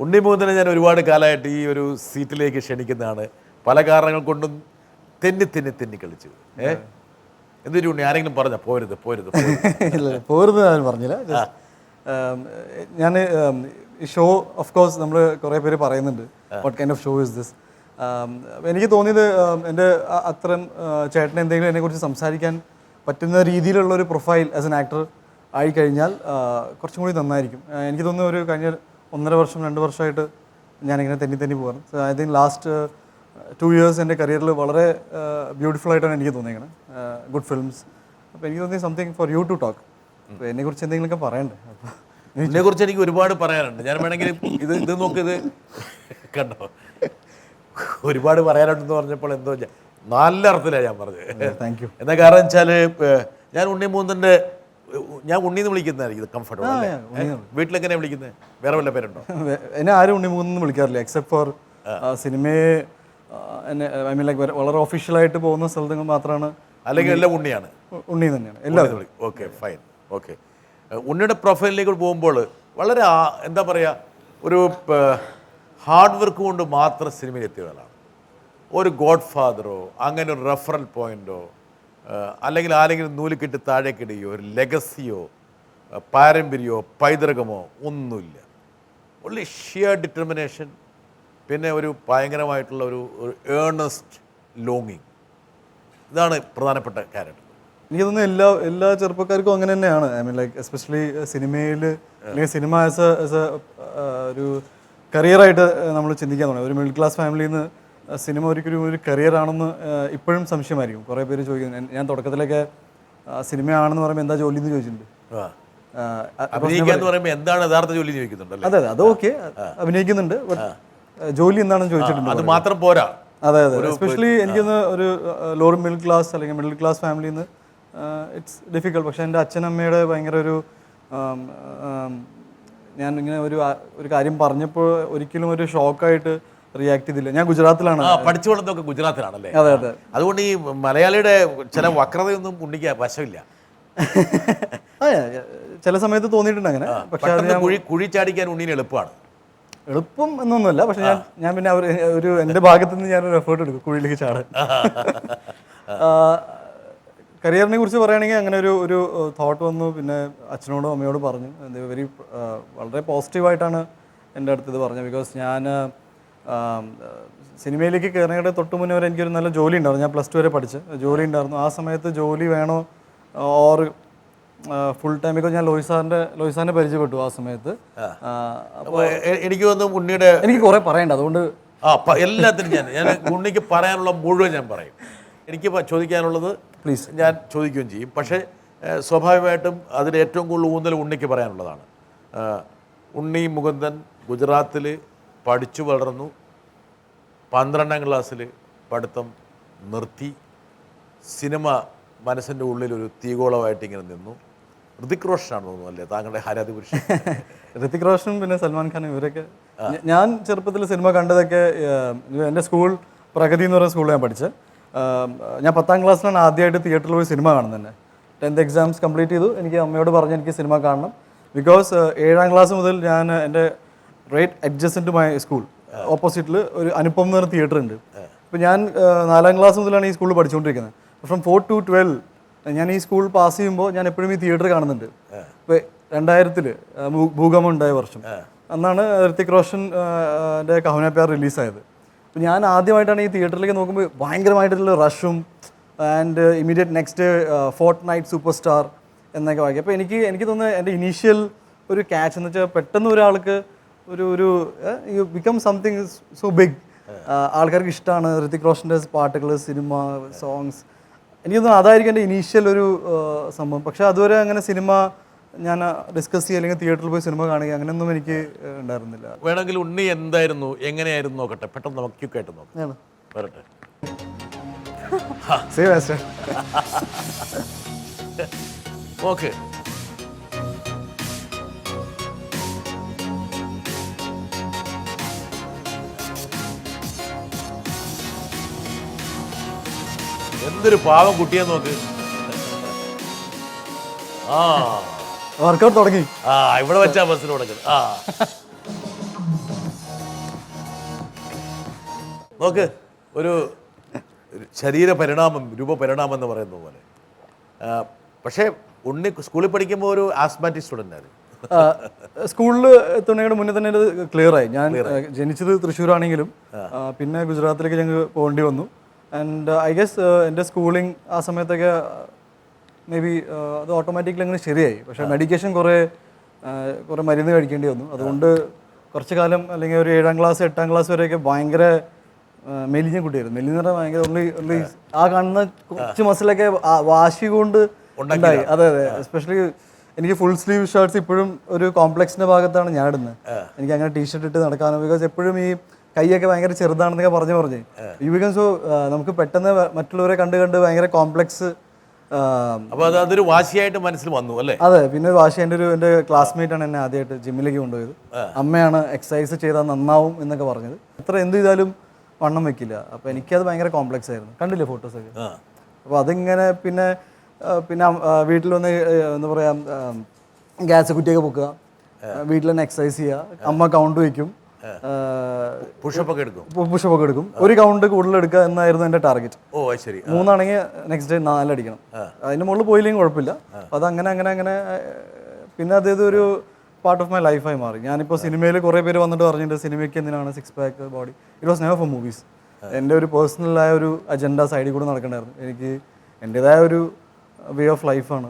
ഉണ്ണിമുഖത്തിനെ ഞാൻ ഒരുപാട് കാലമായിട്ട് ഈ ഒരു സീറ്റിലേക്ക് ക്ഷണിക്കുന്നതാണ്. പല കാരണങ്ങൾ കൊണ്ടും തെന്നി തെന്നി തെന്നി കളിച്ചു. ഏ? എന്തൊരു ഉണ്ണി? ആരെങ്കിലും പറഞ്ഞ? പോരുത് പോരുത് പോരുത്. ഇല്ല ഞാൻ പറഞ്ഞില്ല. ഞാൻ ഷോ ഓഫ് കോഴ്സ് നമ്മൾ കുറേ പേര് പറയുന്നുണ്ട്. What kind of show is this എനിക്ക് തോന്നിയത് എന്റെ അത്തരം എന്തെങ്കിലും എന്നെക്കുറിച്ച് സംസാരിക്കാൻ പറ്റുന്ന രീതിയിലുള്ള ഒരു പ്രൊഫൈൽ ആസ് എൻ ആക്ടർ ആയിക്കഴിഞ്ഞാൽ കുറച്ചും കൂടി നന്നായിരിക്കും. എനിക്ക് തോന്നുന്നു ഒരു കഴിഞ്ഞ ഒന്നര വർഷം രണ്ട് വർഷമായിട്ട് ഞാനിങ്ങനെ തെന്നി തെന്നി പോകാറ് so I think last two years എന്റെ കരിയറിൽ വളരെ ബ്യൂട്ടിഫുൾ ആയിട്ടാണ് എനിക്ക് തോന്നിയിരിക്കുന്നത് ഗുഡ് ഫിലിംസ് അപ്പോൾ എനിക്ക് തോന്നി something for you to talk അപ്പോൾ എന്നെക്കുറിച്ച് എന്തെങ്കിലുമൊക്കെ പറയണ്ടേ? അപ്പോൾ ഇതിനെ കുറിച്ച് എനിക്ക് ഒരുപാട് പറയാനുണ്ട്. ഞാൻ വേണമെങ്കിൽ ഇത് ഇത് നോക്കിയത് കണ്ടോ? ഒരുപാട് പറയാനുണ്ടെന്ന് പറഞ്ഞപ്പോൾ എന്തോ നല്ല അർത്ഥത്തിലാണ് ഞാൻ പറഞ്ഞത്. താങ്ക് യു എന്താ കാരണം വെച്ചാൽ ഞാൻ ഉണ്ണി മൂന്നിന്റെ ഞാൻ ഉണ്ണിന്ന് വിളിക്കുന്നതായിരിക്കും കംഫർട്ടബിൾ? വീട്ടിലെങ്ങനെയാണ് വിളിക്കുന്നത് വേറെ വല്ല പേരുണ്ടോ? എന്നെ ആരും ഉണ്ണി ഉണ്ണിമുഖെന്ന് വിളിക്കാറില്ല എക്സെപ്റ്റ് ഫോർ സിനിമയെ എന്നെ ഐ മീൻ ലൈക്ക് വളരെ ഒഫീഷ്യലായിട്ട് പോകുന്ന സ്ഥലത്ത് മാത്രമാണ് അല്ലെങ്കിൽ എല്ലാം ഉണ്ണിയാണ്? ഉണ്ണി തന്നെയാണ് എല്ലാവരും. ഓക്കെ ഫൈൻ ഓക്കെ ഉണ്ണിയുടെ പ്രൊഫൈലിലേക്ക് പോകുമ്പോൾ വളരെ എന്താ പറയുക ഒരു ഹാർഡ് വർക്ക് കൊണ്ട് മാത്രം സിനിമയിൽ എത്തിയവരാണ്. ഒരു ഗോഡ് ഫാദറോ അങ്ങനെ ഒരു റെഫറൽ പോയിന്റോ അല്ലെങ്കിൽ ആരെങ്കിലും നൂൽ കെട്ടി താഴേക്കിടുകയോ ഒരു ലെഗസിയോ പാരമ്പര്യമോ പൈതൃകമോ ഒന്നുമില്ല. ഒള്ളി ഷിയർ ഡിറ്റർമിനേഷൻ പിന്നെ ഒരു ഭയങ്കരമായിട്ടുള്ള ഒരു ഏണസ്റ്റ് ലോങ്ങിങ് ഇതാണ് പ്രധാനപ്പെട്ട ക്യാരക്ടർ എനിക്ക് തോന്നുന്നു എല്ലാ എല്ലാ ചെറുപ്പക്കാർക്കും അങ്ങനെ തന്നെയാണ്. ഐ മീൻ ലൈക്ക് എസ്പെഷ്യലി സിനിമയിൽ അല്ലെങ്കിൽ സിനിമ ആസ് എ ഒരു കരിയറായിട്ട് നമ്മൾ ചിന്തിക്കാൻ തുടങ്ങി. ഒരു മിഡിൽ ക്ലാസ് ഫാമിലിയിൽ നിന്ന് സിനിമ ഒരിക്കലും ഒരു കരിയർ ആണെന്ന് ഇപ്പോഴും സംശയമായിരിക്കും. കുറേ പേര് ചോദിക്കുന്നു ഞാൻ- തുടക്കത്തിലൊക്കെ സിനിമയാണെന്ന് പറയുമ്പോൾ എന്താ ജോലി എന്ന് ചോദിച്ചിട്ടുണ്ട് അഭിനയിക്കുക എന്ന് പറയുമ്പോൾ എന്താണ് യഥാർത്ഥ ജോലി ചോദിക്കുന്നുണ്ട് അതെ അതെ അത് ഓക്കെ. അഭിനയിക്കുന്നുണ്ട് ജോലി എന്താണെന്ന് ചോദിച്ചിട്ടുണ്ട് അത് മാത്രം പോരാ. അതെ അതെ എസ്പെഷ്യലി എനിക്കൊന്ന് ഒരു ലോവർ മിഡിൽ ക്ലാസ് അല്ലെങ്കിൽ മിഡിൽ ക്ലാസ് ഫാമിലിയിൽ നിന്ന് ഇറ്റ്സ് ഡിഫിക്കൾട്ട് പക്ഷേ എന്റെ അച്ഛനമ്മയുടെ ഭയങ്കര ഒരു ഞാൻ ഇങ്ങനെ ഒരു ഒരു കാര്യം പറഞ്ഞപ്പോൾ ഒരിക്കലും ഒരു ഷോക്കായിട്ട് റിയാക്ട് ചെയ്തില്ല. ഞാൻ ഗുജറാത്തിലാണ്. പഠിച്ചു വളർന്നൊക്കെ ഗുജറാത്തിലാണല്ലേ? അതെ അതെ. അതുകൊണ്ട് ഈ മലയാളിയുടെ ചില വക്രതയൊന്നും ഉണ്ണിക്ക് വശമില്ല. ചില സമയത്ത് തോന്നിയിട്ടുണ്ട് അങ്ങനെ. പക്ഷെ കുഴി കുഴി ചാടിക്കാൻ ഉണ്ണിന് എളുപ്പമാണ്. എളുപ്പം എന്നൊന്നുമല്ല പക്ഷെ ഞാൻ ഞാൻ പിന്നെ അവർ ഒരു എന്റെ ഭാഗത്ത് നിന്ന് ഞാനൊരു എഫേർട്ട് എടുക്കും കുഴിയിലേക്ക് ചാടാൻ. കരിയറിനെ കുറിച്ച് പറയുകയാണെങ്കിൽ അങ്ങനെ ഒരു ഒരു തോട്ട് വന്നു. പിന്നെ അച്ഛനോടും അമ്മയോടും പറഞ്ഞു. വെരി വളരെ പോസിറ്റീവായിട്ടാണ് എന്റെ അടുത്ത് ഇത് പറഞ്ഞത്. ബിക്കോസ് ഞാൻ സിനിമയിലേക്ക് കയറിയുടെ തൊട്ട് മുന്നേ വരെ എനിക്കൊരു നല്ല ജോലി ഉണ്ടായിരുന്നു. ഞാൻ പ്ലസ് ടു വരെ പഠിച്ച്. ജോലി ഉണ്ടായിരുന്നു. ആ സമയത്ത് ജോലി വേണോ ഓർ ഫുൾ ടൈം ഒക്കെ ഞാൻ ലോയ് സാറിന്റെ ലോയ് സാറിനെ പരിചയപ്പെട്ടു ആ സമയത്ത്. അപ്പോൾ എനിക്ക് തോന്നുന്നു ഉണ്ണിയുടെ എനിക്ക് കുറെ പറയണ്ട. അതുകൊണ്ട് ആ എല്ലാത്തിനും ഞാൻ ഞാൻ ഉണ്ണിക്ക് പറയാനുള്ള മുഴുവൻ ഞാൻ പറയും. എനിക്ക് ചോദിക്കാനുള്ളത് പ്ലീസ് ഞാൻ ചോദിക്കുകയും ചെയ്യും. പക്ഷേ സ്വാഭാവികമായിട്ടും അതിൽ ഏറ്റവും കൂടുതൽ ഊന്നൽ ഉണ്ണിക്ക് പറയാനുള്ളതാണ്. ഉണ്ണി മുകുന്ദൻ ഗുജറാത്തിൽ പഠിച്ചു വളർന്നു പന്ത്രണ്ടാം ക്ലാസ്സിൽ പഠിത്തം നിർത്തി സിനിമ മനസ്സിന്റെ ഉള്ളിൽ ഒരു തീഗോളമായിട്ട് ഇങ്ങനെ നിന്നു. ഋതിക് റോഷനാണ് തോന്നുന്നു അല്ലേ? താങ്കളുടെ ഹരാതി പുരുഷൻ. ഋതിക് റോഷനും പിന്നെ സൽമാൻ ഖാനും ഇവരൊക്കെ ഞാൻ ചെറുപ്പത്തിൽ സിനിമ കണ്ടതൊക്കെ എന്റെ സ്കൂൾ പ്രഗതി എന്ന് പറയുന്ന സ്കൂളിൽ ഞാൻ പഠിച്ചത് ഞാൻ പത്താം ക്ലാസ്സിലാണ് ആദ്യമായിട്ട് തിയേറ്ററിൽ പോയി സിനിമ കാണുന്നത് തന്നെ. ടെൻത്ത് എക്സാംസ് കംപ്ലീറ്റ് ചെയ്തു. എനിക്ക് അമ്മയോട് പറഞ്ഞ് എനിക്ക് സിനിമ കാണണം. ബിക്കോസ് ഏഴാം ക്ലാസ് മുതൽ ഞാൻ എന്റെ റൈറ്റ് മൈ സ്കൂൾ. ഓപ്പോസിറ്റിൽ ഒരു അനുപം എന്ന് പറഞ്ഞ തിയേറ്റർ ഉണ്ട്. അപ്പോൾ ഞാൻ നാലാം ക്ലാസ് മുതലാണ് ഈ സ്കൂളിൽ പഠിച്ചുകൊണ്ടിരിക്കുന്നത് ഫ്രം ഫോർ ടു ട്വൽവ് ഞാൻ ഈ സ്കൂൾ പാസ് ചെയ്യുമ്പോൾ ഞാൻ എപ്പോഴും ഈ തിയേറ്റർ കാണുന്നുണ്ട്. ഇപ്പോൾ രണ്ടായിരത്തിൽ ഭൂകമ്പം ഉണ്ടായ വർഷം. അന്നാണ് ഋത്തിക് റോഷൻ എന്റെ കഹുന പ്യാർ റിലീസായത് അപ്പോൾ ഞാൻ ആദ്യമായിട്ടാണ് ഈ തിയേറ്ററിലേക്ക് നോക്കുമ്പോൾ ഭയങ്കരമായിട്ടുള്ള റഷും and immediate next fortnight super star എന്നൊക്കെ വായിക്കും. അപ്പോൾ എനിക്ക് എനിക്ക് തോന്നുന്നത് എന്റെ ഇനീഷ്യൽ ഒരു ക്യാച്ച് എന്ന് വെച്ചാൽ പെട്ടെന്ന് ഒരാൾക്ക് ഒരു ഒരു you become something so big ആൾക്കാർക്ക് ഇഷ്ടമാണ് ഋതിക് റോഷന്റെ പാട്ടുകൾ സിനിമ സോങ്സ് എനിക്ക് തോന്നുന്നു അതായിരിക്കും എന്റെ ഇനീഷ്യൽ ഒരു സംഭവം. പക്ഷേ അതുവരെ അങ്ങനെ സിനിമ ഞാൻ ഡിസ്കസ് ചെയ്യുക അല്ലെങ്കിൽ തിയേറ്ററിൽ പോയി സിനിമ കാണുക അങ്ങനെയൊന്നും എനിക്ക് ഉണ്ടായിരുന്നില്ല. വേണമെങ്കിൽ ഉണ്ണി എന്തായിരുന്നു എങ്ങനെയായിരുന്നു നോക്കട്ടെ. പെട്ടെന്ന് നമുക്ക് കേട്ട് നോക്കാം. വരട്ടെ. ഓക്കെ എന്തൊരു പാവം കുട്ടിയെ നോക്ക്. ആ. വർക്കൗട്ട് തുടങ്ങി. ആ ഇവിടെ വെച്ചാ ബസ്സിൽ തുടങ്ങുന്നത്. ആ. നോക്ക് ഒരു ശരീര പരിണാമം രൂപപരിണാമം എന്ന് പറയുന്ന പോലെ. പക്ഷേ ഉണ്ണി സ്കൂളിൽ പഠിക്കുമ്പോൾ ഒരു ആസ്മാറ്റിക് സ്റ്റുഡന്റ് ആയിരുന്നു. സ്കൂളിൽ എത്തുന്നതിന് മുന്നേ തന്നെ ക്ലിയർ ആയി. ഞാൻ ജനിച്ചത് തൃശ്ശൂരാണെങ്കിലും പിന്നെ ഗുജറാത്തിലേക്ക് ഞങ്ങൾ പോകേണ്ടി വന്നു. ആൻഡ് ഐ ഗസ് എന്റെ സ്കൂളിംഗ് ആ സമയത്തൊക്കെ മേ ബി അത് ഓട്ടോമാറ്റിക്കലി അങ്ങനെ ശരിയായി. പക്ഷേ മെഡിക്കേഷൻ കുറേ ആ, കുറേ മരുന്ന് കഴിക്കേണ്ടി വന്നു. അതുകൊണ്ട് കുറച്ച് കാലം അല്ലെങ്കിൽ ഒരു ഏഴാം ക്ലാസ് എട്ടാം ക്ലാസ് വരെയൊക്കെ ഭയങ്കര മെലിഞ്ഞ കുട്ടിയായിരുന്നു. മെലിഞ്ഞ ഭയങ്കര ഉള്ളി ഉള്ളി ആ. കാണുന്ന കുറച്ച് മസിലൊക്കെ വാശി കൊണ്ട് ഉണ്ടായി. അതെ അതെ. എസ്പെഷ്യലി എനിക്ക് ഫുൾ സ്ലീവ് ഷർട്ട്സ് ഇപ്പോഴും ഒരു കോംപ്ലക്സിന്റെ ഭാഗത്താണ് ഞാൻ ഇടുന്നത്. എനിക്ക് അങ്ങനെ ടീഷർട്ട് ഇട്ട് നടക്കാനോ ബിക്കോസ് എപ്പോഴും ഈ കൈയൊക്കെ ഭയങ്കര ചെറുതാണെന്നൊക്കെ പറഞ്ഞു പറഞ്ഞു. യു ബിക്കം സോ നമുക്ക് പെട്ടെന്ന് മറ്റുള്ളവരെ കണ്ട് കണ്ട് ഭയങ്കര കോംപ്ലക്സ് അപ്പോൾ അത് അതൊരു വാശിയായിട്ട് മനസ്സിൽ വന്നു അല്ലേ? അതെ പിന്നെ വാശി എന്റെ ഒരു എന്റെ ക്ലാസ്മേറ്റ് ആണ് എന്നെ ആദ്യമായിട്ട് ജിമ്മിലേക്ക് കൊണ്ടുപോയത്. അമ്മയാണ് എക്സസൈസ് ചെയ്താൽ നന്നാവും എന്നൊക്കെ പറഞ്ഞത്. എത്ര എന്ത് ചെയ്താലും വണ്ണം വെക്കില്ല. അപ്പോൾ എനിക്കത് ഭയങ്കര കോംപ്ലക്സ് ആയിരുന്നു. കണ്ടില്ലേ ഫോട്ടോസൊക്കെ ഒക്കെ? അപ്പോൾ അതിങ്ങനെ പിന്നെ പിന്നെ വീട്ടിൽ വന്ന് എന്താ പറയുക ഗ്യാസ് കുറ്റിയൊക്കെ പൊക്കുക. വീട്ടിൽ തന്നെ എക്സസൈസ് ചെയ്യുക. അമ്മ കൗണ്ട് വയ്ക്കും പുഷപ്പൊക്കെ എടുക്കും. ഒരു കൗണ്ട് കൂടുതൽ എടുക്കുക എന്നായിരുന്നു എന്റെ ടാർഗറ്റ് ഓ ശരി. മൂന്നാണെങ്കിൽ നെക്സ്റ്റ് ഡേ നാലടിക്കണം അതിന് മുകളിൽ പോയില്ലെങ്കിൽ കുഴപ്പമില്ല. അത് അങ്ങനെ അങ്ങനെ അങ്ങനെ പിന്നെ അതേത് ഒരു പാർട്ട് ഓഫ് മൈ ലൈഫായി മാറി. ഞാനിപ്പോൾ സിനിമയിൽ കുറേ പേര് വന്നിട്ട് പറഞ്ഞിട്ടുണ്ട് സിനിമയ്ക്ക് എന്തിനാണ് six pack body it was never for movies എന്റെ ഒരു പേഴ്സണലായ ഒരു അജണ്ട സൈഡിൽ കൂടെ നടക്കണ്ടായിരുന്നു. എനിക്ക് എന്റെതായ ഒരു വേ ഓഫ് ലൈഫാണ്